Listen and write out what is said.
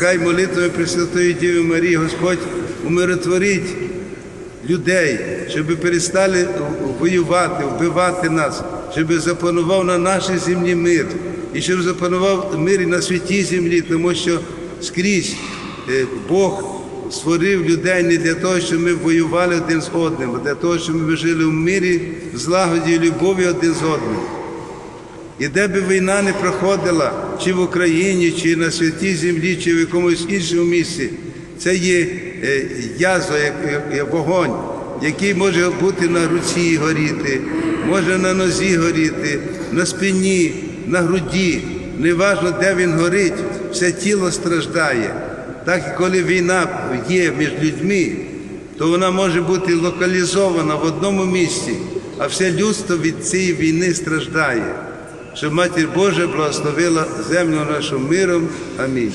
Нехай молитвами Пресвятої Діви Марії Господь умиротворить людей, щоб перестали воювати, вбивати нас, щоб запанував на нашій землі мир, і щоб запанував мир і на святій землі, тому що скрізь е, Бог створив людей не для того, щоб ми воювали один з одним, а для того, щоб ми жили в мирі, в злагоді і любові один з одним. І де би війна не проходила, чи в Україні, чи на святій землі, чи в якомусь іншому місці, це є е, язва, вогонь, який може бути на руці горіти, може на нозі горіти, на спині, на груді. Неважно, де він горить, все тіло страждає. Так і коли війна є між людьми, то вона може бути локалізована в одному місці, а все людство від цієї війни страждає. Щоб Матір Божа благословила землю нашу миром. Амінь.